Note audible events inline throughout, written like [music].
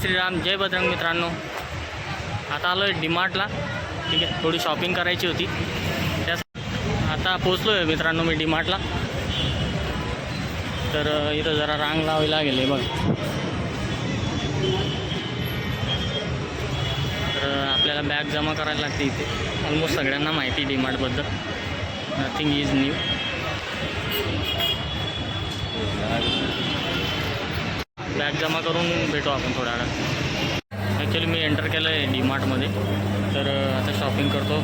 श्रीराम जय बजरंग मित्रांनो. आता आलो आहे डीमार्टला. ठीक आहे थोडी शॉपिंग करायची होती. त्यास आता पोचलो आहे मित्रांनो मी डीमार्टला. तर इथं जरा रांग लावावी लागेल हे बघ. तर आपल्याला बॅग जमा करायला लागते इथे. ऑलमोस्ट सगळ्यांना माहिती डीमार्टबद्दल. नथिंग इज न्यू बॅग जमा करून भेटू आपण थोड्या वेळात ॲक्च्युली मी एंटर केलं आहे डी मार्टमध्ये तर आता शॉपिंग करतो.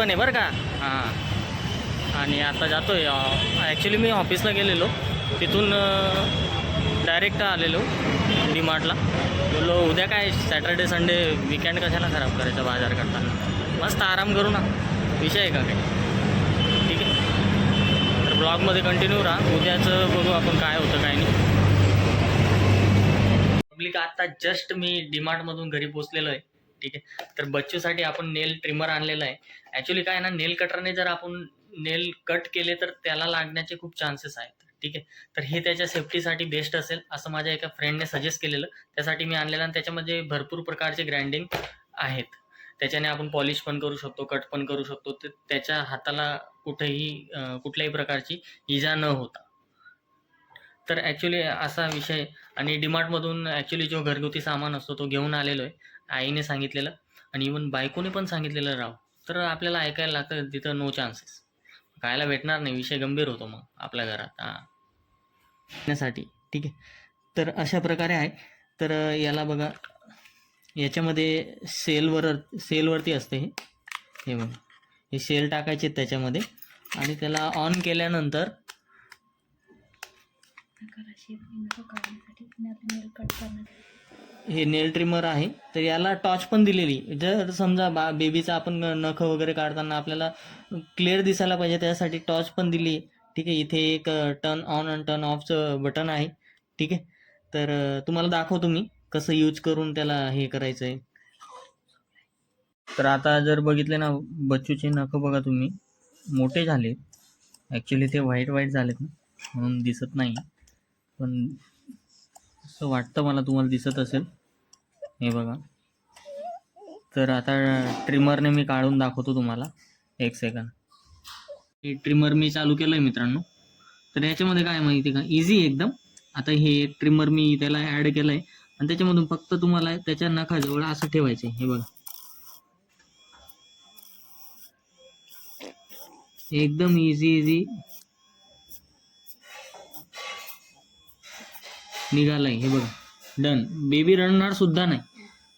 पण आहे बरं का. हां. आणि आता जातो आहे ॲक्च्युली मी ऑफिसला गेलेलो. तिथून डायरेक्ट आलेलो डी मार्टला बोललो उद्या काय सॅटर्डे संडे विकेंड कशाला खराब करायचा बाजार करताना? मस्त आराम करू ना. विषय आहे का काही? ठीक आहे. तर ब्लॉगमध्ये कंटिन्यू राहा. उद्याचं बघू आपण काय होतं काय नाही. पब्लिक आता जस्ट मी डीमार्टमधून घरी पोचलेलो आहे. ठीक आहे? तर बच्चूसाठी आपण नेल ट्रिमर आणलेला आहे. ॲक्च्युली काय ना नेल कटरने जर आपण नेल कट केले तर त्याला लागण्याचे खूप चान्सेस आहेत. ठीक आहे? तर हे त्याच्या सेफ्टीसाठी बेस्ट असेल असं माझ्या एका फ्रेंडने सजेस्ट केलेलं. त्यासाठी मी आणलेलं आणि त्याच्यामध्ये भरपूर प्रकारचे ग्रँडिंग आहेत. त्याच्याने आपण पॉलिश पण करू शकतो कट पण करू शकतो. ते त्याच्या हाताला कुठेही कुठल्याही प्रकारची इजा न होता. तर ॲक्च्युली असा विषय आणि डीमार्टमधून ॲक्च्युली जो घरगुती सामान असतो तो घेऊन आलेलो आहे. आईने सांगितलेलं आणि इवन बायकोने पण सांगितलेलं राव तर आपल्याला ऐकायला लागतं तिथं नो चान्सेस खायला भेटणार नाही विषय गंभीर होतो मग आपल्या घरात हां ठीक आहे तर अशा प्रकारे आहे तर याला बघा याच्यामध्ये सेलवर सेलवरती असते हे हे बघा हे सेल टाकायचे आहेत त्याच्यामध्ये आणि त्याला ऑन केल्यानंतर हे नेल ट्रिमर आहे. तर याला टॉर्च पण दिलेली. जर समजा बा बेबीचा आपण नख वगैरे काढताना आपल्याला क्लिअर दिसायला पाहिजे त्यासाठी टॉर्च पण दिली. ठीक आहे इथे एक टर्न ऑन आणि टर्न ऑफचं बटन आहे. ठीक आहे? तर तुम्हाला दाखवतो मी कसं यूज करून त्याला हे करायचं आहे तर आता जर बघितले ना बच्चूचे नख बघा तुम्ही. मोठे झाले ॲक्च्युली ते व्हाईट व्हाईट झालेत ना म्हणून दिसत नाही. पण असं वाटतं मला तुम्हाला दिसत असेल. हे बघा. तर आता ट्रिमरने मी काढून दाखवतो तुम्हाला. एक सेकंड हे ट्रिमर मी चालू केलं आहे मित्रांनो. तर याच्यामध्ये काय माहिती आहे का? इझी एकदम. आता हे ट्रिमर मी त्याला ॲड केलं आहे आणि त्याच्यामधून फक्त तुम्हाला त्याच्या नखाजवळ असं ठेवायचं आहे. हे बघा. एकदम इझी इझी निघालाय. हे बघा. डन बेबी रडणार सुद्धा नाही.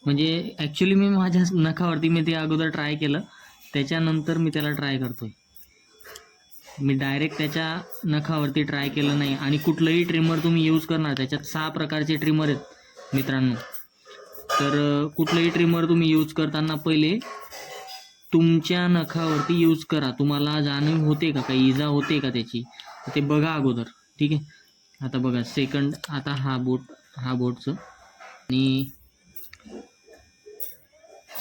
म्हणजे ॲक्च्युली मी माझ्या नखावरती मी ते अगोदर ट्राय केलं. त्याच्यानंतर मी त्याला ट्राय करतोय. मी डायरेक्ट त्याच्या नखावरती ट्राय केलं नाही. आणि कुठलंही ट्रिमर तुम्ही यूज करणार त्याच्यात सहा प्रकारचे ट्रिमर आहेत मित्रांनो. तर कुठलंही ट्रिमर तुम्ही यूज करताना पहिले तुमच्या नखावरती यूज करा. तुम्हाला जाणीव होते का? काही इजा होते का त्याची? ते बघा अगोदर. ठीक आहे? आता बघा सेकंड आता हा बोट हा बोटचं आणि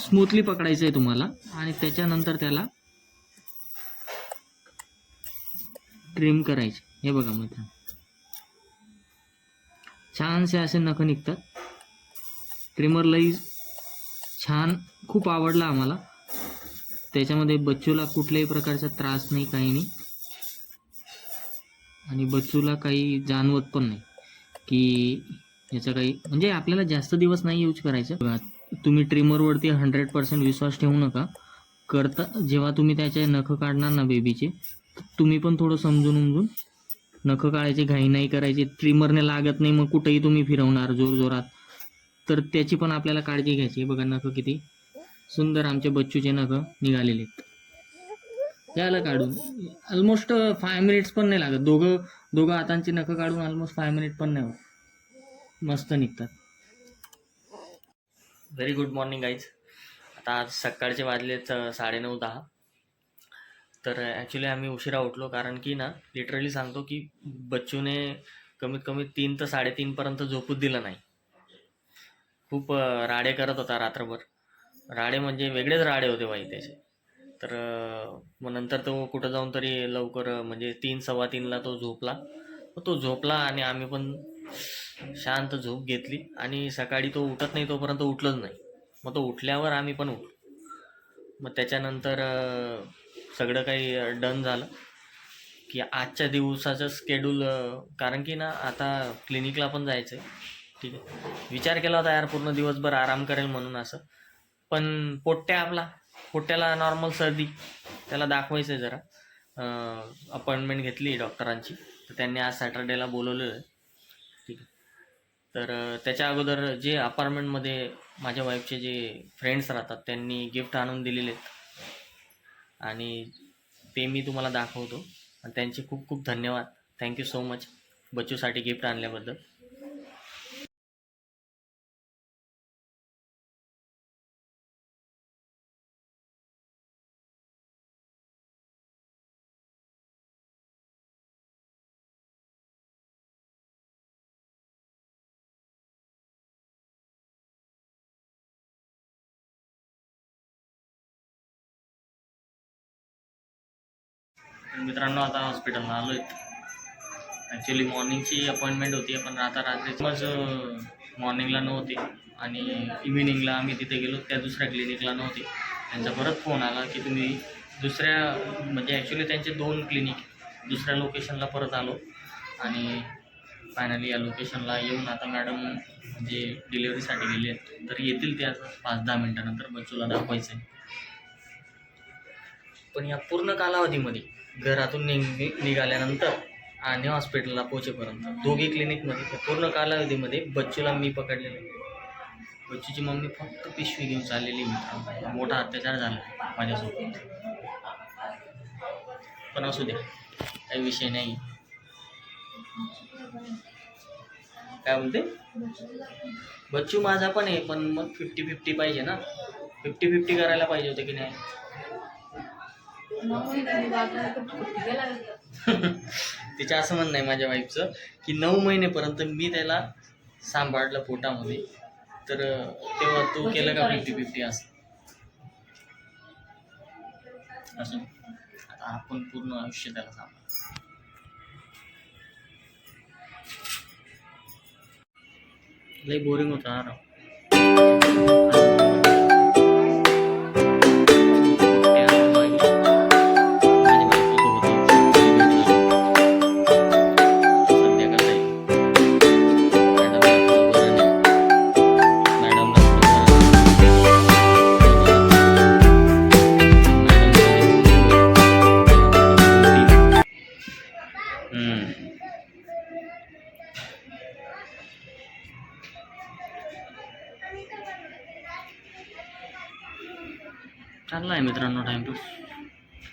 स्मूथली पकडायचं आहे तुम्हाला. आणि त्याच्यानंतर त्याला ट्रिम करायचे. हे बघा मित्र छानसे असे नख निघतात. ट्रिमर लई छान खूप आवडला आम्हाला. त्याच्यामध्ये बच्चूला कुठल्याही प्रकारचा त्रास नाही काही नाही. आणि बच्चूला काही जाणवत पण नाही. की याचा काही म्हणजे आपल्याला जास्त दिवस नाही यूज करायचं. तुम्ही ट्रिमरवरती हंड्रेड पर्सेंट विश्वास ठेवू नका. करता जेव्हा तुम्ही त्याचे नखं काढणार ना बेबीचे तुम्ही पण थोडं समजून उमजून नखं काढायचे घाई नाही करायची ट्रिमरने लागत नाही मग कुठेही तुम्ही फिरवणार जोर जोरात. तर त्याची पण आपल्याला काळजी घ्यायची बघा नखं किती सुंदर आमचे बच्चूचे नखं निघालेले आहेत. झालं काढून. ऑलमोस्ट फाय मिनिट्स पण नाही लागत. दोघं दोघं हातांची नखं काढून ऑलमोस्ट फाय मिनिट पण नाही होत. मस्त निघतात. व्हेरी गुड मॉर्निंग गाईज आता आज सकाळचे वाजलेत साडेनऊ दहा. तर ॲक्च्युली आम्ही उशिरा उठलो कारण की ना लिटरली सांगतो की बच्चूने कमीत कमी तीन तर साडेतीनपर्यंत झोपूच दिलं नाही. खूप राडे करत होता रात्रभर. राडे म्हणजे वेगळेच राडे होते बाई त्याचे. तर मग नंतर तो कुठं जाऊन तरी लवकर म्हणजे तीन सव्वा तीनला तो झोपला. तो झोपला आणि आम्ही पण शांत झोप घेतली आणि सकाळी तो उठत नाही तोपर्यंत उठलंच नाही. मग तो उठल्यावर आम्ही पण उठलो. मग त्याच्यानंतर सगळं काही डन झालं की आजच्या दिवसाचं स्केड्यूल कारण की ना आता क्लिनिकला पण जायचं आहे ठीक आहे. विचार केला होता यार पूर्ण दिवसभर आराम करेल म्हणून असं. पण पोट्ट्या आपला. पोट्ट्याला नॉर्मल सर्दी. त्याला दाखवायचं आहे जरा अपॉइंटमेंट घेतली डॉक्टरांची तर त्यांनी आज सॅटर्डेला बोलवलेलं आहे. तर त्याच्या अगोदर जे अपार्टमेंटमध्ये माझ्या वाईफचे जे फ्रेंड्स राहतात त्यांनी गिफ्ट आणून दिलेले आहेत. आणि ते मी तुम्हाला दाखवतो. आणि त्यांचे खूप खूप धन्यवाद. थँक्यू सो मच बच्चूसाठी गिफ्ट आणल्याबद्दल. मित्रांनो आता हॉस्पिटलला आलो आहे ॲक्च्युली मॉर्निंगची अपॉइंटमेंट होती. पण आता रात्री मग मॉर्निंगला नव्हते. आणि इव्हिनिंगला आम्ही तिथे गेलो. त्या दुसऱ्या क्लिनिकला नव्हते. त्यांचा परत फोन आला की तुम्ही दुसऱ्या म्हणजे ॲक्च्युली त्यांचे दोन क्लिनिक दुसऱ्या लोकेशनला परत आलो. आणि फायनली या लोकेशनला येऊन आता मॅडम जे डिलिव्हरीसाठी गेले आहेत तर येतील त्या पाच दहा मिनटानंतर बच्चूला दाखवायचं आहे पण या पूर्ण कालावधीमध्ये घरातून निघ निघाल्यानंतर आणि हॉस्पिटलला पोहोचेपर्यंत. दोघी क्लिनिकमध्ये त्या पूर्ण कालावधीमध्ये बच्चूला मी पकडलेलं आहे. बच्चूची मम्मी फक्त पिशवी घेऊन चाललेली मित्रांनो. मोठा अत्याचार झाला माझ्यासोबत. पण असू द्या काही विषय नाही. काय बोलते? बच्चू माझा पण आहे पण मग फिफ्टी फिफ्टी पाहिजे ना. फिफ्टी फिफ्टी करायला पाहिजे होते की नाही? [laughs] तिचं असं म्हणणं आहे माझ्या वाईफचं की नऊ महिनेपर्यंत मी त्याला सांभाळलं पोटामध्ये. तर तेव्हा तू केलं का फिफ्टी फिफ्टी असं? असं. आता आपण पूर्ण आयुष्य त्याला सांभाळ. लई बोरिंग होता राव. चालला आहे मित्रांनो टाईमपास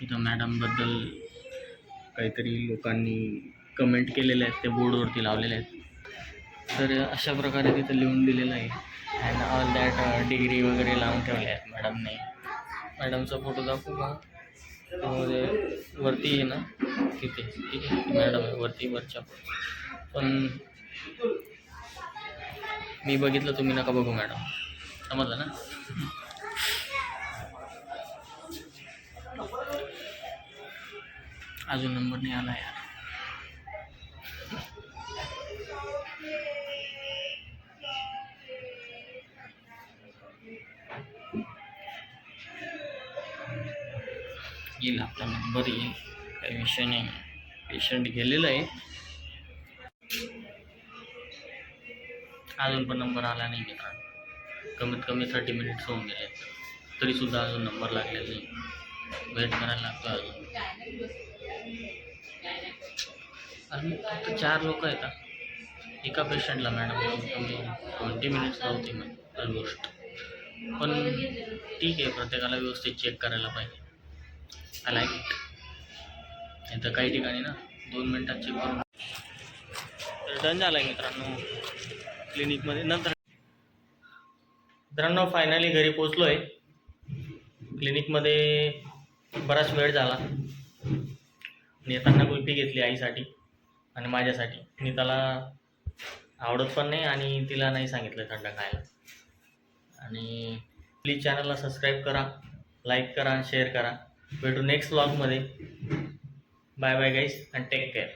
इथं मॅडमबद्दल काहीतरी लोकांनी कमेंट केलेले आहेत ते बोर्डवरती लावलेले आहेत. तर अशा प्रकारे तिथं लिहून दिलेलं आहे. अँड ऑल दॅट डिग्री वगैरे लावून ठेवले आहेत मॅडमने मॅडमचा फोटो दाखवू का? त्यामध्ये वरती आहे ना? तिथे ठीक आहे. मॅडम आहे वरती वरच्या पण. मी बघितलं तुम्ही नका बघू मॅडम समजलं ना? अजून नंबर नाही आला यार. येईल आपला नंबर येईल. काही विषय नाही. पेशंट गेलेला आहे. अजून पण नंबर आला नाही मित्रांनो. कमीत कमी थर्टी मिनिट्स होऊन गेले तरीसुद्धा अजून नंबर लागलेला नाही. वेट करायला लागतो अजून. अजून फक्त चार लोक आहेत. एका पेशंटला मॅडम कमी ट्वेंटी मिनिट्स लावते मग ऑलमोस्ट गोष्ट पण ठीक आहे प्रत्येकाला व्यवस्थित चेक करायला पाहिजे. आय लाईक इट नाही तर काही ठिकाणी ना दोन मिनटात चेक करून तर डन झालं आहे मित्रांनो क्लिनिकमध्ये नंतर मित्रांनो फायनली घरी पोचलो आहे क्लिनिकमध्ये बराच वेळ झाला. येताना कुल्फी घेतली आईसाठी. आणि माझ्यासाठी. मी त्याला आवडत पण नाही आणि तिला नाही सांगितलं थंड खायला. आणि प्लीज चॅनलला सबस्क्राईब करा लाईक करा शेअर करा. भेटू नेक्स्ट ब्लॉगमध्ये bye bye guys and take care